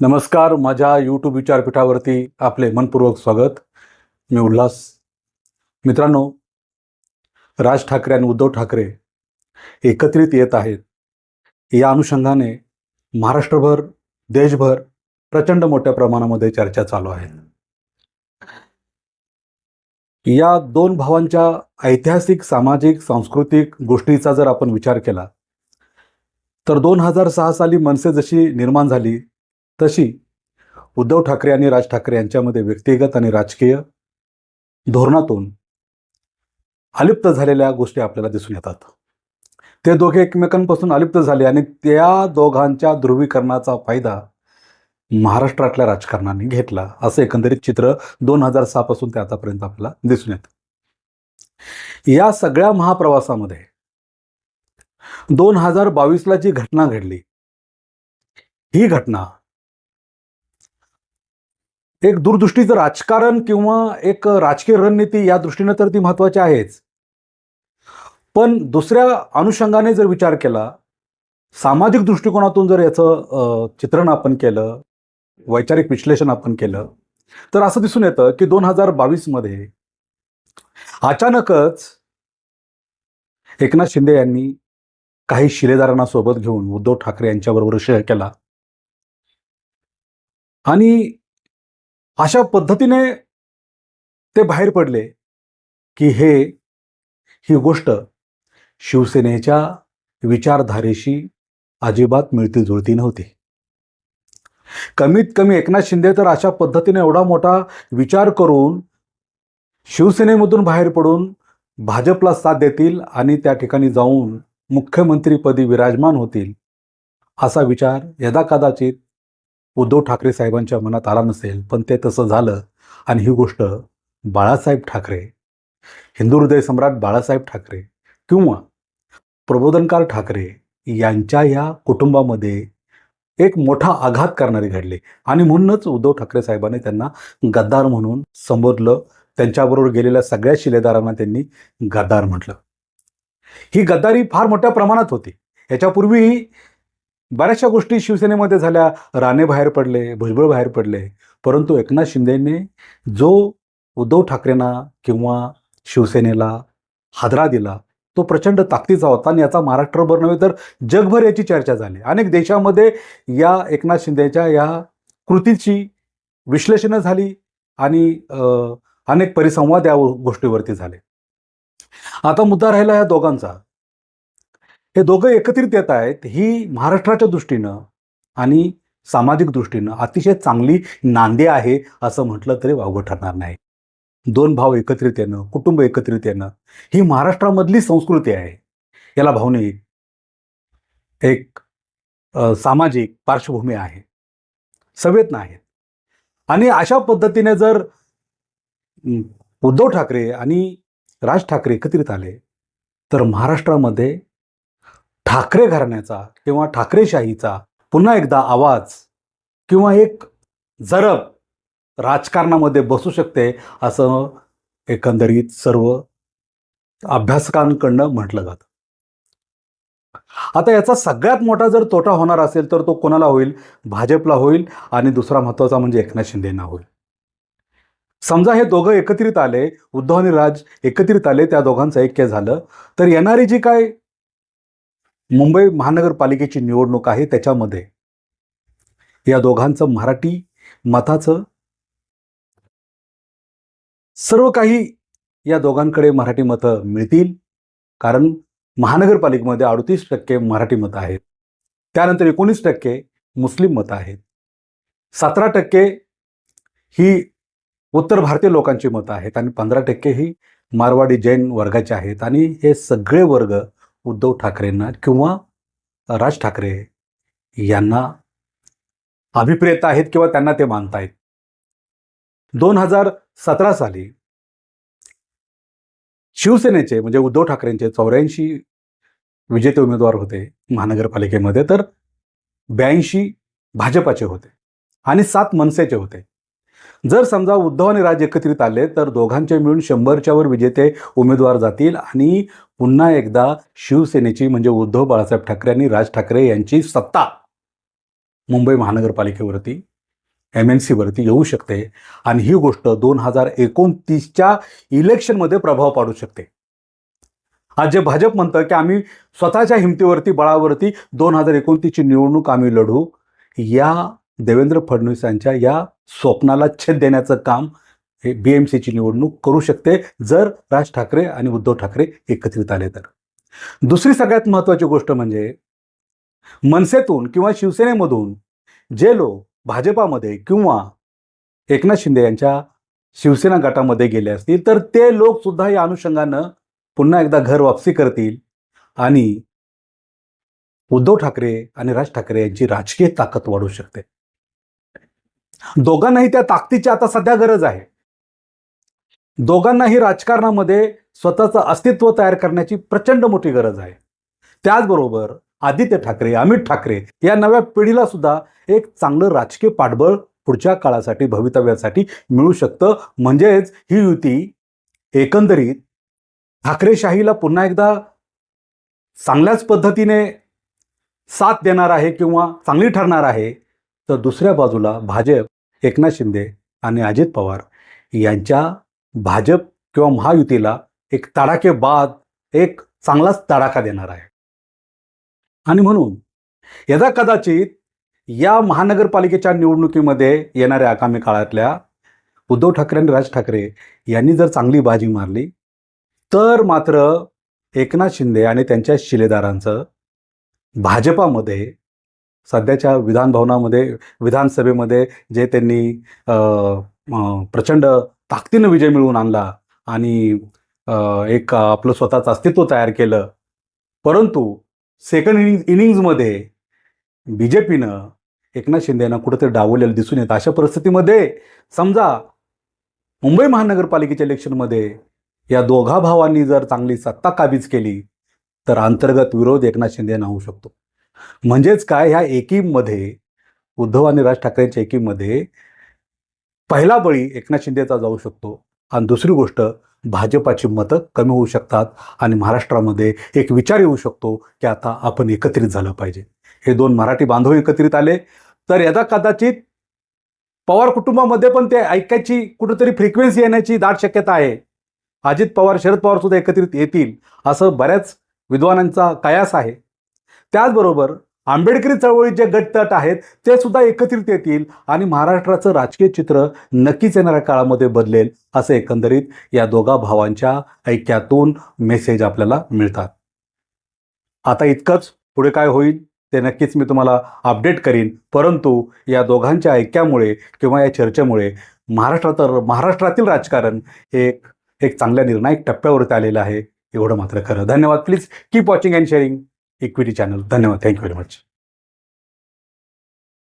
नमस्कार माझ्या यूट्यूब विचारपीठावरती आपले मनपूर्वक स्वागत. मी उल्हास. मित्रांनो राज ठाकरे आणि उद्धव ठाकरे एकत्रित येत आहेत. या अनुषंगाने महाराष्ट्रभर देशभर प्रचंड मोठ्या प्रमाणामध्ये चर्चा चालू आहे. या दोन भावांच्या ऐतिहासिक सामाजिक सांस्कृतिक गोष्टीचा जर आपण विचार केला तर दोन हजार सहा साली मनसे जशी निर्माण झाली तशी उद्धव ठाकरे आणि राज ठाकरे यांच्यामध्ये व्यक्तिगत आणि राजकीय धोरणातून अलिप्त झालेल्या गोष्टी आपल्याला दिसून येतात. ते दोघे एकमेकांपासून अलिप्त झाले आणि त्या दोघांच्या ध्रुवीकरणाचा फायदा महाराष्ट्रातल्या राजकारणाने घेतला असं एकंदरीत चित्र दोन हजार सहापासून ते आतापर्यंत आपल्याला दिसून येतं. या सगळ्या महाप्रवासामध्ये दोन हजार बावीसला जी घटना घडली ही घटना एक दूरदृष्टीचं राजकारण किंवा एक राजकीय रणनीती या दृष्टीनं तर ती महत्वाची आहेच. पण दुसऱ्या अनुषंगाने जर विचार केला सामाजिक दृष्टिकोनातून जर याचं चित्रण आपण केलं वैचारिक विश्लेषण आपण केलं तर असं दिसून येतं की दोन हजार बावीसमध्ये अचानकच एकनाथ शिंदे यांनी काही शिलेदारांना सोबत घेऊन उद्धव ठाकरे यांच्याबरोबर शेअर केला. आणि अशा पद्धतीने ते बाहेर पडले की हे ही गोष्ट शिवसेनेच्या विचारधारेशी अजिबात मिळती जुळती नव्हती. कमीत कमी एकनाथ शिंदे तर अशा पद्धतीने एवढा मोठा विचार करून शिवसेनेमधून बाहेर पडून भाजपला साथ देतील आणि त्या ठिकाणी जाऊन मुख्यमंत्रीपदी विराजमान होतील असा विचार यदा कदाचित उद्धव ठाकरे साहेबांच्या मनात आला नसेल पण ते तसं झालं. आणि ही गोष्ट बाळासाहेब ठाकरे हिंदू हृदय सम्राट बाळासाहेब ठाकरे किंवा प्रबोधनकार ठाकरे यांच्या या कुटुंबामध्ये एक मोठा आघात करणारे घडले. आणि म्हणूनच उद्धव ठाकरे साहेबांनी त्यांना गद्दार म्हणून संबोधलं. त्यांच्याबरोबर गेलेल्या सगळ्या शिलेदारांना त्यांनी गद्दार म्हटलं. ही गद्दारी फार मोठ्या प्रमाणात होती. याच्यापूर्वीही बऱ्याचशा गोष्टी शिवसेनेमध्ये झाल्या. राणे बाहेर पडले भुजबळ बाहेर पडले. परंतु एकनाथ शिंदेने जो उद्धव ठाकरेंना किंवा शिवसेनेला हादरा दिला तो प्रचंड ताकदीचा होता आणि याचा महाराष्ट्रभर नव्हे तर जगभर याची चर्चा झाली. अनेक देशामध्ये या एकनाथ शिंदेच्या या कृतीची विश्लेषणं झाली आणि अनेक परिसंवाद या गोष्टीवरती झाले. आता मुद्दा राहिला या दोघांचा. हे दोघं एकत्रित येत आहेत ही महाराष्ट्राच्या दृष्टीनं आणि सामाजिक दृष्टीनं अतिशय चांगली नांदी आहे असं म्हटलं तरी वावगं ठरणार नाही. दोन भाव एकत्रित येणं कुटुंब एकत्रित येणं ही महाराष्ट्रामधली संस्कृती आहे. याला भावनिक एक सामाजिक पार्श्वभूमी आहे. संवेदना आहेत आणि अशा पद्धतीने जर उद्धव ठाकरे आणि राज ठाकरे एकत्रित आले तर महाराष्ट्रामध्ये ठाकरे घराण्याचा किंवा ठाकरेशाहीचा पुन्हा एकदा आवाज किंवा एक जरब राजकारणामध्ये बसू शकते असं एकंदरीत सर्व अभ्यासकांकडनं म्हटलं जातं. आता याचा सगळ्यात मोठा जर तोटा होणार असेल तर तो कोणाला होईल? भाजपला होईल आणि दुसरा महत्त्वाचा म्हणजे एकनाथ शिंदेना होईल. समजा हे दोघं एकत्रित आले उद्धव आणि राज एकत्रित आले त्या दोघांचं ऐक्य झालं तर येणारी जी काय मुंबई महानगरपालिकेची निवडणूक आहे त्याच्यामध्ये या दोघांचं मराठी मताचं सर्व काही या दोघांकडे मराठी मतं मिळतील. कारण महानगरपालिकेमध्ये अडतीस टक्के मराठी मतं आहेत. त्यानंतर एकोणीस टक्के मुस्लिम मतं आहेत. सतरा टक्के ही उत्तर भारतीय लोकांची मतं आहेत आणि पंधरा टक्के ही मारवाडी जैन वर्गाचे आहेत. आणि हे सगळे वर्ग उद्धव ठाकरेंना किंवा राज ठाकरे यांना अभिप्रेत आहेत किंवा त्यांना ते मानतायत. दोन हजार सतरा साली शिवसेनेचे म्हणजे उद्धव ठाकरेंचे चौऱ्याऐंशी विजेते उमेदवार होते महानगरपालिकेमध्ये तर ब्याऐंशी भाजपाचे होते आणि सात मनसेचे होते. जर समजा उद्धव आणि राज एकत्रित आले तर दोघांचे मिळून शंभरच्यावर विजेते उमेदवार जातील आणि पुन्हा एकदा शिवसेनेची म्हणजे उद्धव बाळासाहेब ठाकरे आणि राज ठाकरे यांची सत्ता मुंबई महानगरपालिकेवरती एम एन सीवरती येऊ शकते. आणि ही गोष्ट दोन हजार एकोणतीसच्या इलेक्शनमध्ये प्रभाव पाडू शकते. आज जे भाजप म्हणतं की आम्ही स्वतःच्या हिमतीवरती बळावरती दोन हजार एकोणतीसची निवडणूक आम्ही लढू या देवेंद्र फडणवीस यांच्या या स्वप्नाला छेद देण्याचं काम हे बी एम सीची निवडणूक करू शकते जर राज ठाकरे आणि उद्धव ठाकरे एकत्रित आले तर. दुसरी सगळ्यात महत्त्वाची गोष्ट म्हणजे मनसेतून किंवा शिवसेनेमधून जे लोक भाजपामध्ये किंवा एकनाथ शिंदे यांच्या शिवसेना गटामध्ये गेले असतील तर ते लोक सुद्धा या अनुषंगानं पुन्हा एकदा घर वापसी करतील आणि उद्धव ठाकरे आणि राज ठाकरे यांची राजकीय ताकद वाढू शकते. दोघांनाही त्या ताकदीची आता सध्या गरज आहे. दोघांनाही राजकारणामध्ये स्वतःचं अस्तित्व तयार करण्याची प्रचंड मोठी गरज आहे. त्याचबरोबर आदित्य ठाकरे अमित ठाकरे या नव्या पिढीला सुद्धा एक चांगलं राजकीय पाठबळ पुढच्या काळासाठी भवितव्यासाठी मिळू शकतं. म्हणजेच ही युती एकंदरीत ठाकरेशाहीला पुन्हा एकदा चांगल्याच पद्धतीने साथ देणार आहे किंवा चांगली ठरणार आहे तर दुसऱ्या बाजूला भाजप एकनाथ शिंदे आणि अजित पवार यांच्या भाजप किंवा महायुतीला एक तडाखेबाद एक चांगलाच तडाखा देणार आहे. आणि म्हणून यदा कदाचित या महानगरपालिकेच्या निवडणुकीमध्ये येणाऱ्या आगामी काळातल्या उद्धव ठाकरे आणि राज ठाकरे यांनी जर चांगली बाजी मारली तर मात्र एकनाथ शिंदे आणि त्यांच्या शिलेदारांचं भाजपामध्ये सध्याच्या विधानभवनामध्ये विधानसभेमध्ये जे त्यांनी प्रचंड ताकदीनं विजय मिळवून आणला आणि एक आपलं स्वतःचं अस्तित्व तयार केलं. परंतु second inning इनिंग्जमध्ये B J पीनं Eknath Shinde यांना डावलेलं दिसून येतं. अशा परिस्थितीमध्ये समजा मुंबई महानगरपालिकेच्या इलेक्शनमध्ये या दोघा भावांनी जर चांगली सत्ता काबीज केली तर अंतर्गत विरोध एकनाथ शिंदेना होऊ शकतो. म्हणजेच काय ह्या एकीमध्ये उद्धव आणि राज ठाकरेंच्या एकीमध्ये पहिला बळी एकनाथ शिंदेचा जाऊ शकतो. आणि दुसरी गोष्ट भाजपाची मतं कमी होऊ शकतात आणि महाराष्ट्रामध्ये एक विचार येऊ शकतो की आता आपण एकत्रित झालं पाहिजे. हे दोन मराठी बांधव एकत्रित आले तर यदा कदाचित पवार कुटुंबामध्ये पण ते ऐकायची कुठंतरी फ्रिक्वेन्सी येण्याची दाट शक्यता आहे. अजित पवार शरद पवार सुद्धा एकत्रित येतील असं बऱ्याच विद्वानांचा कयास आहे. त्याचबरोबर आंबेडकरी चळवळीत जे गटतट आहेत ते सुद्धा एकत्रित येतील आणि महाराष्ट्राचं राजकीय चित्र नक्कीच येणाऱ्या काळामध्ये बदलेल असं एकंदरीत या दोघा भावांच्या ऐक्यातून मेसेज आपल्याला मिळतात. आता इतकंच. पुढे काय होईल ते नक्कीच मी तुम्हाला अपडेट करीन. परंतु या दोघांच्या ऐक्यामुळे किंवा या चर्चेमुळे महाराष्ट्रात महाराष्ट्रातील राजकारण हे एक एक चांगल्या निर्णायक टप्प्यावरती आलेलं आहे. एवढं मात्र खरं. धन्यवाद. Please keep watching and sharing equity channel. धन्यवाद. Thank you very much